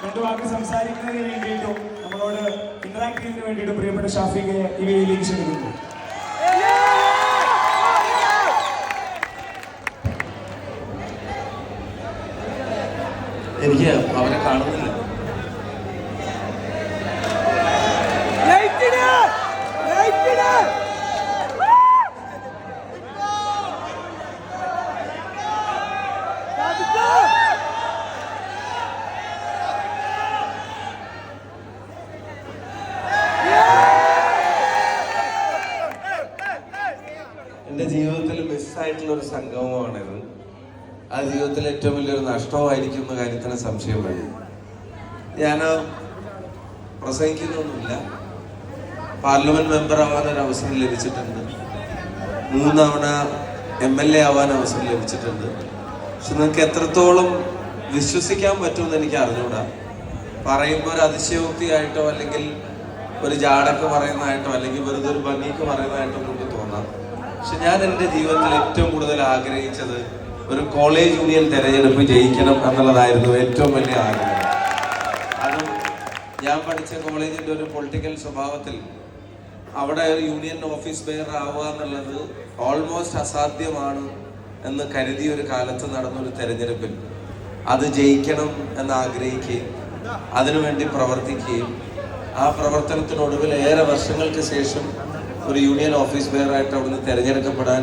രണ്ടു വാക്ക് സംസാരിക്കുന്നതിന് വേണ്ടിയിട്ടും നമ്മളോട് ഇന്ററാക്ട് ചെയ്യുന്നതിന് വേണ്ടിയിട്ടും പ്രിയപ്പെട്ട ഷാഫിഖയെ ഈ വേദിയിലേക്ക് ക്ഷണിക്കുന്നു. എനിക്ക് അവരെ കാണുന്നില്ല ലൈറ്റിന് ലൈറ്റിന് എന്റെ ജീവിതത്തിൽ മിസ്സായിട്ടുള്ള ഒരു സംഗമമാണിത്. ആ ജീവിതത്തിൽ ഏറ്റവും വലിയൊരു നഷ്ടമായിരിക്കും എന്ന കാര്യത്തിന് സംശയം വേണം ഞാൻ പ്രസംഗിക്കുന്നൊന്നുമില്ല. പാർലമെന്റ് മെമ്പർ ആവാൻ അവസരം ലഭിച്ചിട്ടുണ്ട്. മൂന്നവണ എം എൽ എ ആവാൻ അവസരം ലഭിച്ചിട്ടുണ്ട്. പക്ഷെ നിങ്ങൾക്ക് എത്രത്തോളം വിശ്വസിക്കാൻ പറ്റുമെന്ന് എനിക്ക് അറിഞ്ഞുകൂടാ പറയുമ്പോൾ ഒരു അതിശയോക്തിയായിട്ടോ അല്ലെങ്കിൽ ഒരു ജാടക്ക് പറയുന്നതായിട്ടോ അല്ലെങ്കിൽ വെറുതെ ഒരു ഭംഗിക്ക് പറയുന്നതായിട്ടോ നമുക്ക് തോന്നാം. പക്ഷെ ഞാൻ എന്റെ ജീവിതത്തിൽ ഏറ്റവും കൂടുതൽ ആഗ്രഹിച്ചത് ഒരു കോളേജ് യൂണിയൻ തിരഞ്ഞെടുപ്പ് ജയിക്കണം എന്നുള്ളതായിരുന്നു ഏറ്റവും വലിയ ആഗ്രഹം. അതും ഞാൻ പഠിച്ച കോളേജിന്റെ ഒരു പൊളിറ്റിക്കൽ സ്വഭാവത്തിൽ അവിടെ ഒരു യൂണിയൻ ഓഫീസ് ബെയർ ആവുക എന്നുള്ളത് ഓൾമോസ്റ്റ് അസാധ്യമാണ് എന്ന് കരുതിയ ഒരു കാലത്ത് നടന്നൊരു തെരഞ്ഞെടുപ്പിൽ അത് ജയിക്കണം എന്ന് ആഗ്രഹിക്കുകയും അതിനുവേണ്ടി പ്രവർത്തിക്കുകയും ആ പ്രവർത്തനത്തിനൊടുവിൽ ഏറെ വർഷങ്ങൾക്ക് ശേഷം ഒരു യൂണിയൻ ഓഫീസ് ബെയർ ആയിട്ട് അവിടുന്ന് തിരഞ്ഞെടുക്കപ്പെടാൻ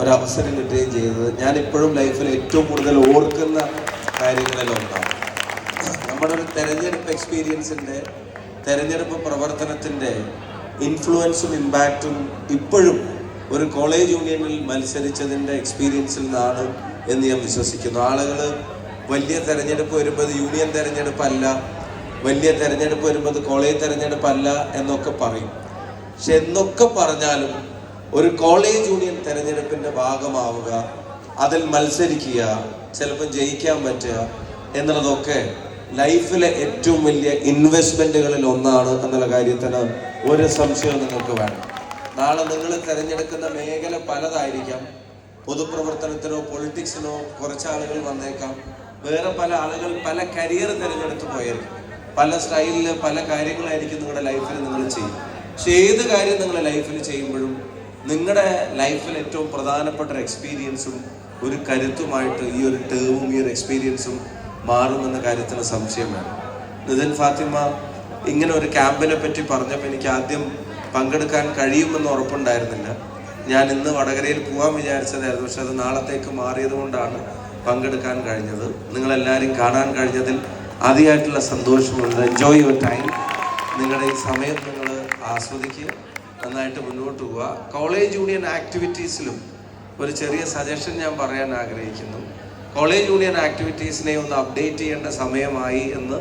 ഒരവസരം കിട്ടുകയും ചെയ്തത്. ഞാൻ ഇപ്പോഴും ലൈഫിൽ ഏറ്റവും കൂടുതൽ ഓർക്കുന്ന കാര്യങ്ങളിൽ ഒന്നാണ് നമ്മുടെ ഒരു തെരഞ്ഞെടുപ്പ് എക്സ്പീരിയൻസിന്റെ തെരഞ്ഞെടുപ്പ് പ്രവർത്തനത്തിന്റെ ഇൻഫ്ലുവൻസും ഇമ്പാക്റ്റും ഇപ്പോഴും ഒരു കോളേജ് യൂണിയനിൽ മത്സരിച്ചതിന്റെ എക്സ്പീരിയൻസിൽ നിന്നാണ് എന്ന് ഞാൻ വിശ്വസിക്കുന്നു. ആളുകൾ വലിയ തെരഞ്ഞെടുപ്പ് വരുമ്പോൾ യൂണിയൻ തെരഞ്ഞെടുപ്പല്ല വലിയ തെരഞ്ഞെടുപ്പ് വരുമ്പോൾ കോളേജ് തെരഞ്ഞെടുപ്പല്ല എന്നൊക്കെ പറയും. പക്ഷെ എന്നൊക്കെ പറഞ്ഞാലും ഒരു കോളേജ് യൂണിയൻ തെരഞ്ഞെടുപ്പിന്റെ ഭാഗമാവുക അതിൽ മത്സരിക്കുക ചിലപ്പോൾ ജയിക്കാൻ പറ്റുക എന്നുള്ളതൊക്കെ ലൈഫിലെ ഏറ്റവും വലിയ ഇൻവെസ്റ്റ്മെന്റുകളിൽ ഒന്നാണ് എന്നുള്ള കാര്യത്തിന് ഒരു സംശയവും നിങ്ങൾക്ക് വേണം നാളെ നിങ്ങൾ തിരഞ്ഞെടുക്കുന്ന മേഖല പലതായിരിക്കാം. പൊതുപ്രവർത്തനത്തിനോ പൊളിറ്റിക്സിനോ കുറച്ച് ആളുകൾ വന്നേക്കാം. വേറെ പല ആളുകൾ പല കരിയർ തിരഞ്ഞെടുത്ത് പോയേക്കാം. പല സ്റ്റൈലിൽ പല കാര്യങ്ങളായിരിക്കും നിങ്ങളുടെ ലൈഫിൽ നിങ്ങൾ ചെയ്യും പക്ഷെ ഏത് കാര്യം നിങ്ങളുടെ ലൈഫിൽ ചെയ്യുമ്പോഴും നിങ്ങളുടെ ലൈഫിൽ ഏറ്റവും പ്രധാനപ്പെട്ട ഒരു എക്സ്പീരിയൻസും ഒരു കരുത്തുമായിട്ട് ഈ ഒരു ടേമും ഈ ഒരു എക്സ്പീരിയൻസും മാറുമെന്ന കാര്യത്തിന് സംശയം വേണം. നിതിൻ ഫാത്തിമ ഇങ്ങനെ ഒരു ക്യാമ്പിനെ പറ്റി പറഞ്ഞപ്പോൾ എനിക്ക് ആദ്യം പങ്കെടുക്കാൻ കഴിയുമെന്ന് ഉറപ്പുണ്ടായിരുന്നില്ല. ഞാൻ ഇന്ന് വടകരയിൽ പോകാൻ വിചാരിച്ചതായിരുന്നു പക്ഷെ അത് നാളത്തേക്ക് മാറിയത് കൊണ്ടാണ് പങ്കെടുക്കാൻ കഴിഞ്ഞത്. നിങ്ങളെല്ലാവരും കാണാൻ കഴിഞ്ഞതിൽ ആദ്യമായിട്ടുള്ള സന്തോഷമുണ്ട്. എൻജോയ് യുവർ ടൈം നിങ്ങളുടെ ഈ സമയം നിങ്ങൾ ആസ്വദിക്കുക നന്നായിട്ട് മുന്നോട്ട് പോവുക. കോളേജ് യൂണിയൻ ആക്ടിവിറ്റീസിലും ഒരു ചെറിയ സജഷൻ ഞാൻ പറയാൻ ആഗ്രഹിക്കുന്നു. കോളേജ് യൂണിയൻ ആക്ടിവിറ്റീസിനെ ഒന്ന് അപ്ഡേറ്റ് ചെയ്യേണ്ട സമയമായി എന്ന്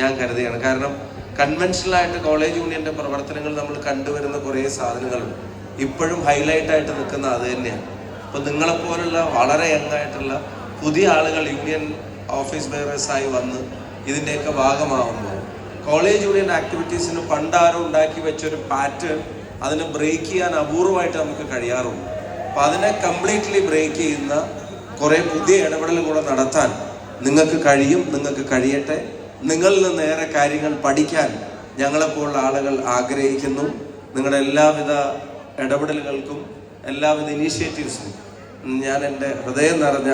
ഞാൻ കരുതുകയാണ്. കാരണം കൺവെൻഷനലായിട്ട് കോളേജ് യൂണിയന്റെ പ്രവർത്തനങ്ങൾ നമ്മൾ കണ്ടുവരുന്ന കുറേ സാധനങ്ങളുണ്ട്. ഇപ്പോഴും ഹൈലൈറ്റായിട്ട് നിൽക്കുന്ന അത് തന്നെയാണ്. അപ്പോൾ നിങ്ങളെപ്പോലുള്ള വളരെ യങ്ങായിട്ടുള്ള പുതിയ ആളുകൾ യൂണിയൻ ഓഫീസ് ബെയറേഴ്സായി വന്ന് ഇതിന്റെയൊക്കെ ഭാഗമാവുമ്പോൾ കോളേജ് യൂണിയൻ ആക്ടിവിറ്റീസിന് പണ്ടാരോ ഉണ്ടാക്കി വെച്ചൊരു പാറ്റേൺ അതിനെ ബ്രേക്ക് ചെയ്യാൻ അപൂർവമായിട്ട് നമുക്ക് കഴിയാറുണ്ട്. അപ്പൊ അതിനെ കംപ്ലീറ്റ്ലി ബ്രേക്ക് ചെയ്യുന്ന കുറേ പുതിയ ഇടപെടൽ കൂടെ നടത്താൻ നിങ്ങൾക്ക് കഴിയും നിങ്ങൾക്ക് കഴിയട്ടെ. നിങ്ങളിൽ നിന്ന് ഏറെ കാര്യങ്ങൾ പഠിക്കാൻ ഞങ്ങളെപ്പോലുള്ള ആളുകൾ ആഗ്രഹിക്കുന്നു. നിങ്ങളുടെ എല്ലാവിധ ഇടപെടലുകൾക്കും എല്ലാവിധ ഇനീഷ്യേറ്റീവ്സിനും ഞാൻ എന്റെ ഹൃദയം നിറഞ്ഞ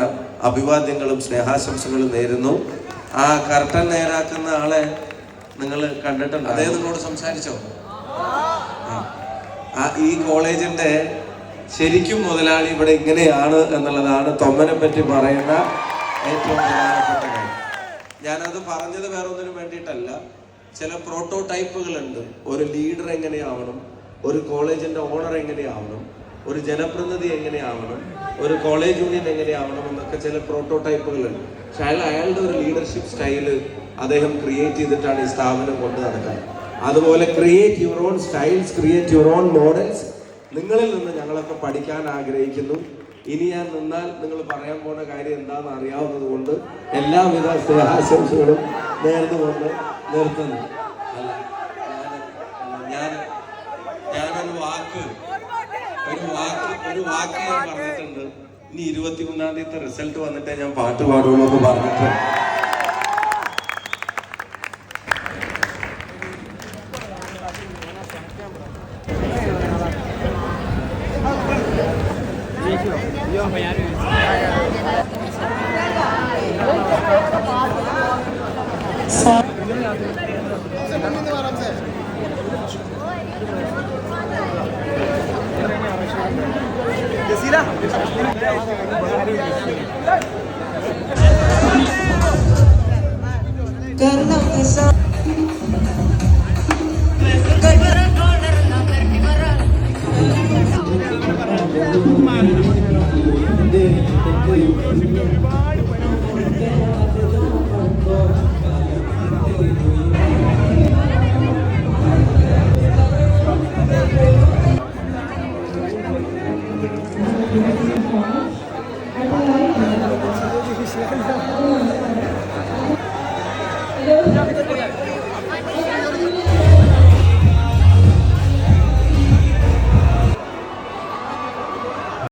അഭിവാദ്യങ്ങളും സ്നേഹാശംസകളും നേരുന്നു. ആ കർട്ടൻ നേരാക്കുന്ന ആളെ നിങ്ങൾ കണ്ടിട്ടുണ്ട്? അദ്ദേഹം നിങ്ങളോട് സംസാരിച്ചോ? ഈ കോളേജിന്റെ ശരിക്കും മുതലാളി ഇവിടെ ഇങ്ങനെയാണ് എന്നുള്ളതാണ് തൊമ്മനെ പറ്റി പറയുന്ന ഏറ്റവും പ്രധാനപ്പെട്ട കാര്യം. ഞാനത് പറഞ്ഞത് വേറെ ഒന്നിനും വേണ്ടിയിട്ടല്ല. ചില പ്രോട്ടോടൈപ്പുകൾ ഉണ്ട് ഒരു ലീഡർ എങ്ങനെയാവണം? ഒരു കോളേജിന്റെ ഓണർ എങ്ങനെയാവണം? ഒരു ജനപ്രതിനിധി എങ്ങനെയാവണം? ഒരു കോളേജ് യൂണിയൻ എങ്ങനെയാവണം? എന്നൊക്കെ ചില പ്രോട്ടോടൈപ്പുകളുണ്ട്. പക്ഷെ അയാൾ അയാളുടെ ഒരു ലീഡർഷിപ്പ് സ്റ്റൈൽ അദ്ദേഹം ക്രിയേറ്റ് ചെയ്തിട്ടാണ് ഈ സ്ഥാപനം കൊണ്ട് നടക്കുന്നത്. അതുപോലെ create your own styles create your own models നിങ്ങളിൽ നിന്ന് ഞങ്ങളൊക്കെ പഠിക്കാൻ ആഗ്രഹിക്കുന്നു. ഇനി ഞാൻ നിന്നാൽ നിങ്ങൾ പറയാൻ പോണ കാര്യം എന്താണെന്ന് അറിയാവുന്നത് കൊണ്ട് എല്ലാവിധ സ്നേഹാശംസകളും നേർന്നുകൊണ്ട് നിർത്തുന്നു. അല്ല ഞാൻ വാക്ക് ഒരു വാക്ക് ഒരു വാക്ക് ഞാൻ പറഞ്ഞിട്ടുണ്ട്. ഇനി ഇരുപത്തി മൂന്നാം തീയതി റിസൾട്ട് വന്നിട്ടേ ഞാൻ പാട്ട് പാടുള്ളൂ എന്ന് പറഞ്ഞിട്ട്. तिला Karena bisa